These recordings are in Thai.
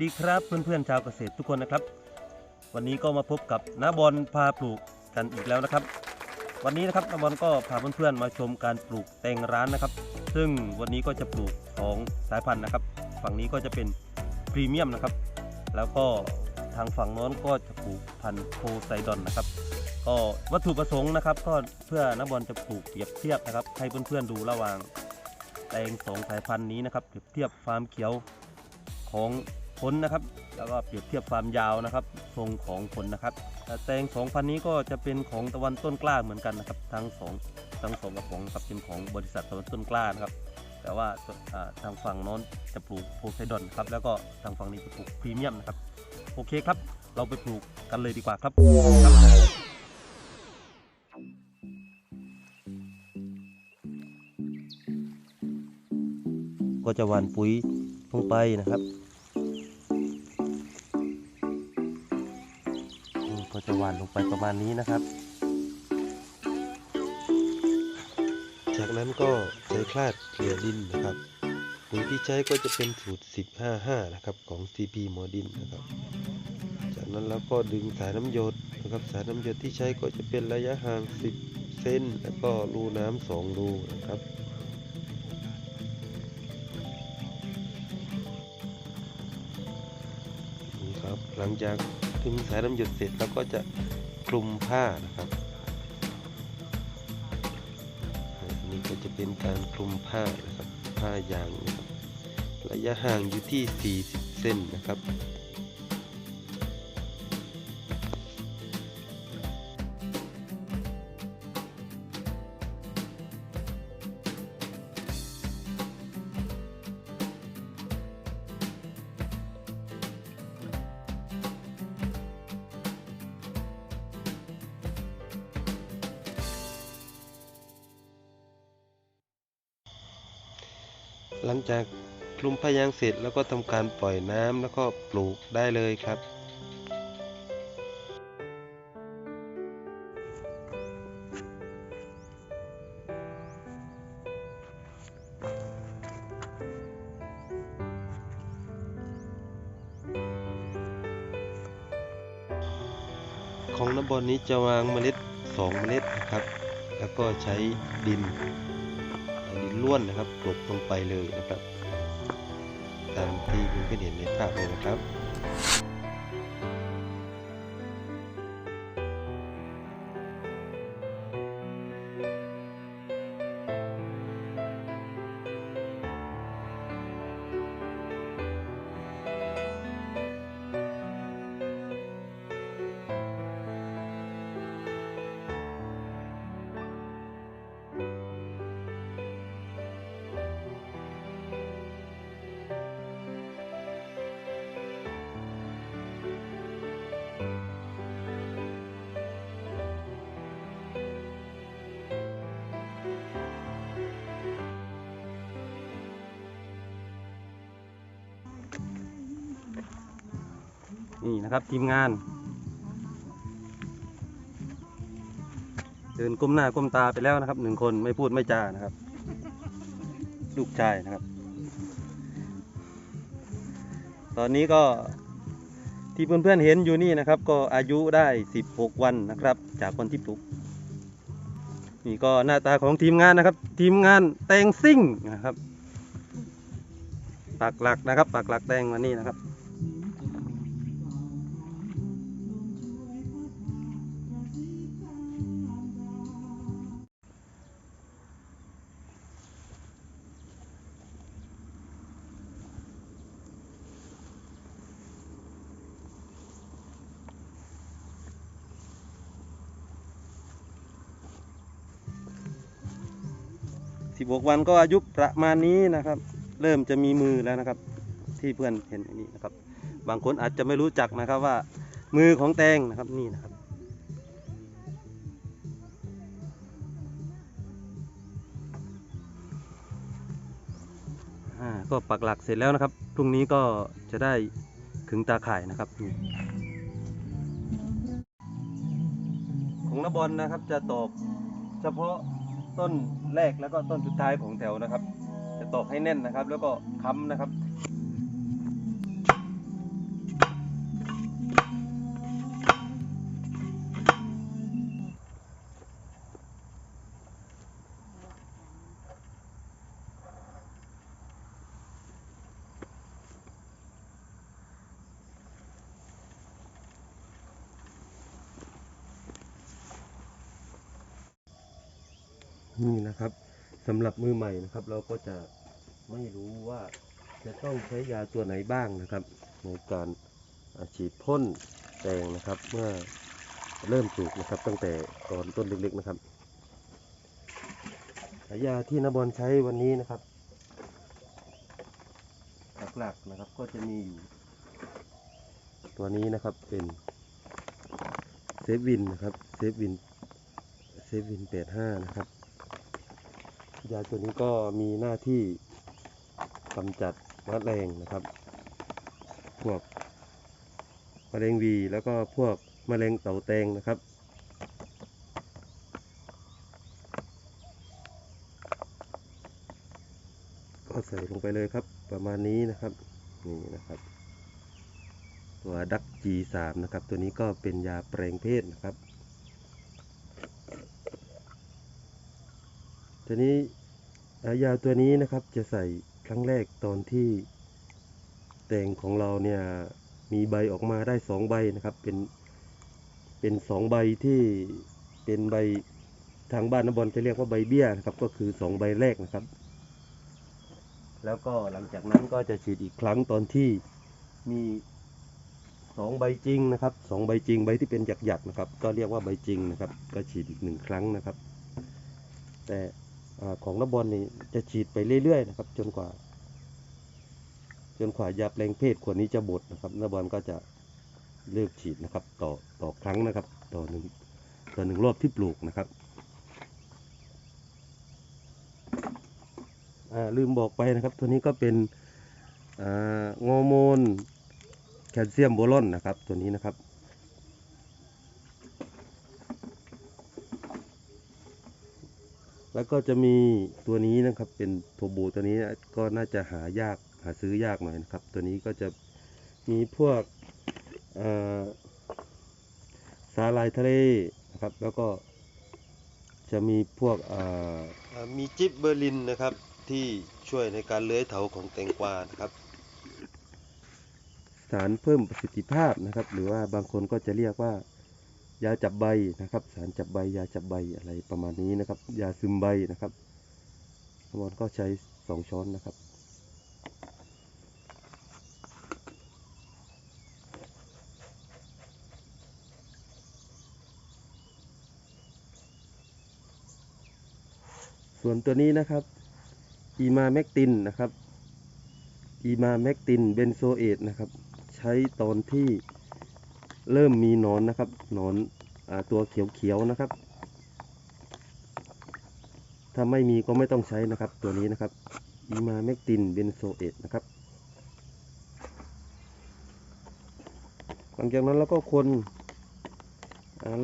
ดีครับเพื่อนๆชาวเกษตรทุกคนนะครับ วันนี้ก็มาพบกับน้าบอลพาปลูกกันอีกแล้วนะครับ วันนี้นะครับน้าบอลก็พาเพื่อนๆมาชมการปลูกแตงร้านนะครับ ซึ่งวันนี้ก็จะปลูกสองสายพันธุ์นะครับ ฝั่งนี้ก็จะเป็นพรีเมียมนะครับ แล้วก็ทางฝั่งโน้นก็จะปลูกพันธุ์โพไซดอนนะครับ ก็วัตถุประสงค์นะครับ ก็เพื่อน้าบอลจะปลูกเปรียบเทียบนะครับ ให้เพื่อนๆดูระหว่างแตงสองสายพันธุ์นี้นะครับเปรียบเทียบความเขียวของ ผลนะครับ แล้วก็เปรียบเทียบความยาวนะครับ ทรงของผลนะครับแต่แตงสองพันนี้ก็จะเป็นของตะวันต้นกล้าเหมือนกันนะครับ ทั้งสองทั้งสองกระป๋องครับเป็นของบริษัทตะวันต้นกล้านะครับ แต่ว่าทางฝั่งโน้นจะปลูกโพไซดอนครับแล้วก็ทางฝั่งนี้จะปลูกพรีเมียมนะครับ โอเคครับ เราไปปลูกกันเลยดีกว่าครับครับก็จะหว่านปุ๋ยลงไปนะครับ จะหว่านลงไปประมาณนี้นะครับ จากนั้นก็ใช้คลาดเกลี่ยดินนะครับปุ๋ยที่ใช้ก็จะเป็นสูตร 155 นะครับของ CP หมอดินนะครับ จากนั้นแล้วก็ดึงสายน้ำหยดนะครับ สายน้ำหยดที่ใช้ก็จะเป็นระยะห่าง 10 เซนแล้วก็รูน้ำ2รูนะครับนี่ครับหลังจาก ถึงสายน้ำหยดเสร็จแล้วก็จะคลุมผ้านะครับอันนี้ก็จะเป็นการคลุมผ้านะครับผ้ายางนะครับระยะห่างอยู่ที่ 40เส้นนะครับ หลังจากคลุมผ้ายางเสร็จแล้วก็ทำการปล่อยน้ำแล้วก็ปลูกได้เลยครับของน้ำบอลนี้จะวางเมล็ด 2 เมล็ดนะครับ แล้วก็ใช้ดินดิน ล้วนนะครับกลบลงไปเลยนะครับ ตามที่คุณเพื่อนเห็นในภาพเลยนะครับ นี่นะครับทีมงาน เดินก้มหน้าก้มตาไปแล้วนะครับหนึ่งคนไม่พูดไม่จานะครับ ลูกชายนะครับ ตอนนี้ก็ที่เพื่อนๆเห็นอยู่นี่นะครับ ก็อายุได้ 16 วันนะครับ จากคนที่ปลูกนี่ก็หน้าตาของทีมงานนะครับ ทีมงานแตงซิ่งนะครับปักหลักนะครับปักหลักแตงวันนี้นะครับ 16วันก็อายุประมาณนี้นะครับ เริ่มจะมีมือแล้วนะครับ ที่เพื่อนเห็นนี้นะครับ บางคนอาจจะไม่รู้จักนะครับว่า มือของแตงนะครับนี่นะครับ ก็ปักหลักเสร็จแล้วนะครับพรุ่งนี้ก็จะได้ขึงตาข่ายนะครับ ของนบอลนะครับจะตอกเฉพาะ ต้นแรกแล้วก็ต้นสุดท้ายของแถวนะครับ จะตอกให้แน่นนะครับ แล้วก็ค้ำนะครับ นี่นะครับสำหรับมือใหม่นะครับ เราก็จะไม่รู้ว่าจะต้องใช้ยาตัวไหนบ้างนะครับ ในการฉีดพ่นแตงนะครับ เมื่อเริ่มปลูกนะครับ ตั้งแต่ตอนต้นเล็กๆนะครับยาที่นบอลใช้วันนี้นะครับหลักๆนะครับก็จะมีอยู่ ตัวนี้นะครับเป็นเซฟวินนะครับเซฟวินเซฟวิน85นะครับ ยาตัวนี้ก็มีหน้าที่กำจัดมะเร็งนะครับ พวกมะเร็งวีแล้วก็พวกมะเร็งเต่าแตงนะครับก็ใส่ลงไปเลยครับประมาณนี้นะครับนี่นะครับ ตัวดัก G3 นะครับ ตัวนี้ก็เป็นยาแปลงเพศนะครับ ทีนี้ยาตัวนี้นะครับจะใส่ครั้งแรกตอนที่แตงของเราเนี่ยมีใบออกมาได้สองใบนะครับ เป็นเป็นสองใบที่เป็นใบทางบ้านนบอลจะเรียกว่าใบเบี้ยนะครับ ก็คือสองใบแรกนะครับ แล้วก็หลังจากนั้นก็จะฉีดอีกครั้งตอนที่มีสองใบจริงนะครับสองใบจริงใบที่เป็นหยักๆนะครับ ก็เรียกว่าใบจริงนะครับ ก็ฉีดอีกหนึ่งครั้งนะครับ แต่ ของน้ำบอลนี่จะฉีดไปเรื่อยๆนะครับ จนกว่า จนกว่ายาแปลงเพศขวดนี้จะหมดนะครับน้ำบอลก็จะเลิกฉีดนะครับ ต่อต่อครั้งนะครับ ต่อหนึ่งต่อหนึ่งรอบที่ปลูกนะครับลืมบอกไปนะครับ ตัวนี้ก็เป็นอ่างอโมนแคลเซียมโบรอนนะครับ ตัวนี้นะครับ แล้วก็จะมีตัวนี้นะครับเป็นโทโบตัวนี้ก็น่าจะหายากหาซื้อยากหน่อยนะครับ ตัวนี้ก็จะมีพวกเอ่อสาลายทะเลนะครับ แล้วก็จะมีพวกเอ่ออ่ามีจิบเบอร์ลินนะครับที่ช่วยในการเลื้อยเถาของแตงกวานะครับ สารเพิ่มประสิทธิภาพนะครับ หรือว่าบางคนก็จะเรียกว่า ยาจับใบนะครับ สารจับใบยาจับใบอะไรประมาณนี้นะครับ ยาซึมใบนะครับทั้งหมดก็ใช้สองช้อนนะครับ ส่วนตัวนี้นะครับอีมาแมกตินนะครับอีมาแมกตินเบนโซเอตนะครับ ใช้ตอนที่ เริ่มมีหนอนนะครับหนอนอตัวเขียวๆนะครับ ถ้าไม่มีก็ไม่ต้องใช้นะครับ ตัวนี้นะครับอีมาแมกตินเบนโซเอตนะครับ หลังจากนั้นเราก็คน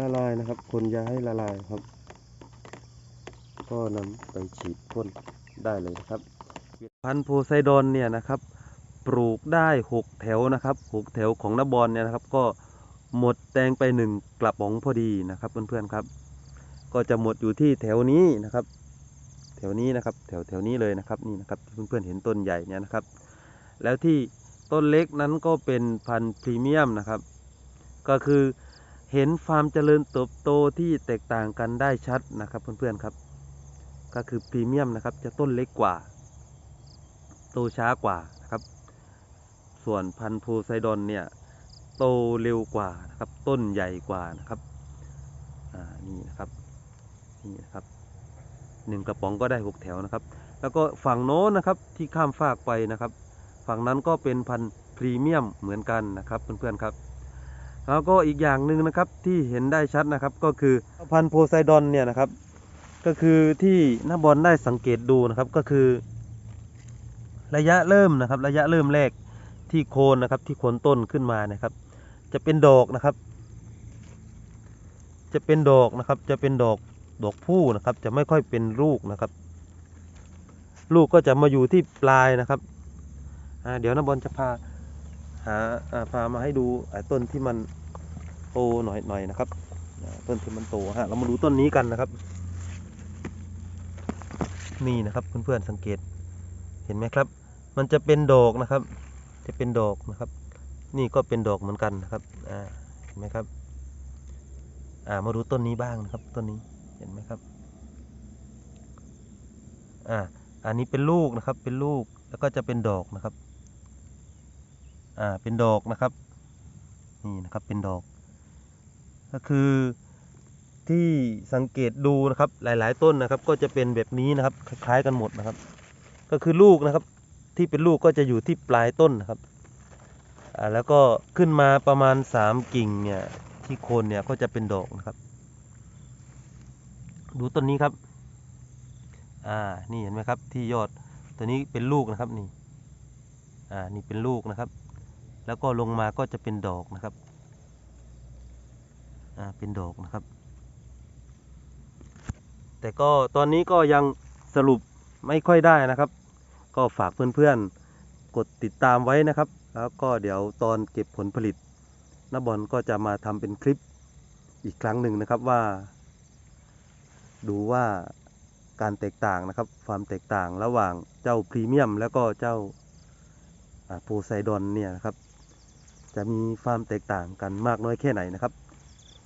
ละลายนะครับ คนยาให้ละลายครับ ก็นำไปฉีดพ่นได้เลยนะครับ พันธุ์โพไซดอนเนี่ยนะครับ ปลูกได้ 6 แถวนะครับ 6 แถวของนบอลเนี่ยนะครับ ก็ หมดแตงไปหนึ่งกระป๋องพอดีนะครับเพื่อนๆครับ ก็จะหมดอยู่ที่แถวนี้นะครับ แถวนี้นะครับ แถวแถวนี้เลยนะครับนี่นะครับเพื่อนๆเห็นต้นใหญ่เนี่ยนะครับ แล้วที่ต้นเล็กนั้นก็เป็นพันธุ์พรีเมียมนะครับ ก็คือเห็นความเจริญเติบโตที่แตกต่างกันได้ชัดนะครับเพื่อนๆครับ ก็คือพรีเมียมนะครับ จะต้นเล็กกว่า โตช้ากว่านะครับ ส่วนพันธุ์โพไซดอนเนี่ย ตเร็วกว่านะครับ ต้นใหญ่กว่านะครับอ่านี่นะครับนี่นะครับหนึ่งกระป๋องก็ได้หกแถวนะครับ แล้วก็ฝั่งโน้นนะครับที่ข้ามฟากไปนะครับ ฝั่งนั้นก็เป็นพันพรีเมียมเหมือนกันนะครับเพื่อนๆครับ แล้วก็อีกอย่างหนึ่งนะครับที่เห็นได้ชัดนะครับก็คือพันโพไซดอนเนี่ยนะครับ ก็คือที่น้าบอลได้สังเกตดูนะครับก็คือ ระยะเริ่มนะครับ ระยะเริ่มแรกที่โคนนะครับที่โคนต้นขึ้นมานะครับ จะเป็นดอกนะครับ จะเป็นดอกนะครับ จะเป็นดอกดอกผู้นะครับ จะไม่ค่อยเป็นลูกนะครับ ลูกก็จะมาอยู่ที่ปลายนะครับเดี๋ยวน้าบอลจะพาหาพามาให้ดูต้นที่มันโตหน่อยหน่อยนะครับ ต้นที่มันโตฮะเรามาดูต้นนี้กันนะครับ นี่นะครับเพื่อนๆสังเกตเห็นไหมครับ มันจะเป็นดอกนะครับ จะเป็นดอกนะครับ นี่ก็เป็นดอกเหมือนกันนะครับอ่าเห็นไหมครับอ่ามาดูต้นนี้บ้างนะครับต้นนี้เห็นไหมครับอ่าอันนี้เป็นลูกนะครับเป็นลูกแล้วก็จะเป็นดอกนะครับอ่าเป็นดอกนะครับนี่นะครับเป็นดอก ก็คือที่สังเกตดูนะครับหลาย ๆ ต้นนะครับ ก็จะเป็นแบบนี้นะครับคล้ายๆกันหมดนะครับ ก็คือลูกนะครับ ที่เป็นลูกก็จะอยู่ที่ปลายต้นนะครับ แล้วก็ขึ้นมาประมาณสามกิ่งเนี่ยที่โคนเนี่ยก็จะเป็นดอกนะครับ ดูต้นนี้ครับ อ่านี่เห็นไหมครับที่ยอดตัวนี้เป็นลูกนะครับนี่ อ่านี่เป็นลูกนะครับ แล้วก็ลงมาก็จะเป็นดอกนะครับ อ่าเป็นดอกนะครับ แต่ก็ตอนนี้ก็ยังสรุปไม่ค่อยได้นะครับ ก็ฝากเพื่อนๆกดติดตามไว้นะครับ แล้วก็เดี๋ยวตอนเก็บผลผลิตน้าบอลก็จะมาทำเป็นคลิปอีกครั้งหนึ่งนะครับว่า ดูว่าการแตกต่างนะครับ ความแตกต่างระหว่างเจ้าพรีเมียม แล้วก็เจ้าโพไซดอนเนี่ยนะครับ จะมีความแตกต่างกันมากน้อยแค่ไหนนะครับ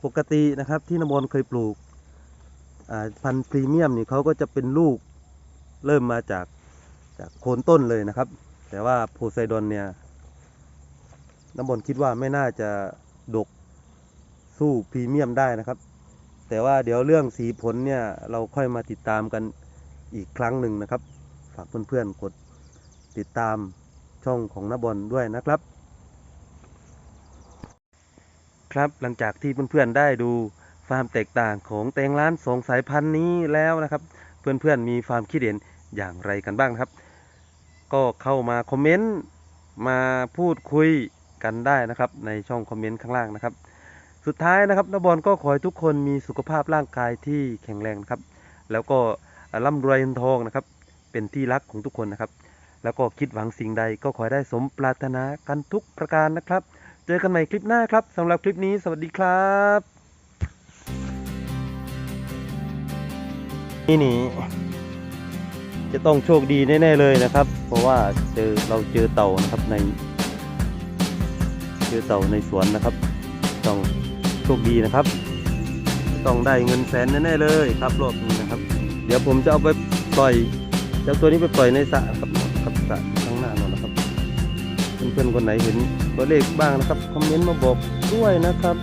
ปกตินะครับที่นบอลเคยปลูกพันธุ์พรีเมียมนี่เขาก็จะเป็นลูกเริ่มมาจากจากโคนต้นเลยนะครับ แต่ว่าโพไซดอนเนี่ย น้ำบอลคิดว่าไม่น่าจะดกสู้พรีเมียมได้นะครับ แต่ว่าเดี๋ยวเรื่องสีผลเนี่ย เราค่อยมาติดตามกันอีกครั้งหนึ่งนะครับ ฝากเพื่อนๆกดติดตามช่องของน้าบอลด้วยนะครับ ครับหลังจากที่เพื่อนๆได้ดูความแตกต่างของแตงร้านสองสายพันธุ์นี้แล้วนะครับ เพื่อนๆมีความคิดเห็นอย่างไรกันบ้างครับ ก็เข้ามาคอมเมนต์มาพูดคุย กันได้นะครับ ในช่องคอมเมนต์ข้างล่างนะครับ สุดท้ายนะครับนบอลก็ขอให้ทุกคนมีสุขภาพร่างกายที่แข็งแรงนะครับ แล้วก็ร่ำรวยเงินทองนะครับ เป็นที่รักของทุกคนนะครับ แล้วก็คิดหวังสิ่งใดก็ขอให้ได้สมปรารถนากันทุกประการนะครับ เจอกันใหม่คลิปหน้าครับสำหรับคลิปนี้สวัสดีครับนี่นี่จะต้องโชคดีแน่ๆเลยนะครับ เพราะว่าเจอเราเจอเต่านะครับใน เจอเต่าในสวนนะครับ ต้องโชคดีนะครับ ต้องได้เงินแสนแน่ๆเลยครับรอบนี้นะครับ เดี๋ยวผมจะเอาไปปล่อยจะเอาตัวนี้ไปปล่อยในสระครับครับสระข้างหน้านั่นนะครับ เพื่อนๆคนไหนเห็นตัวเลขบ้างนะครับคอมเมนต์มาบอกด้วยนะครับ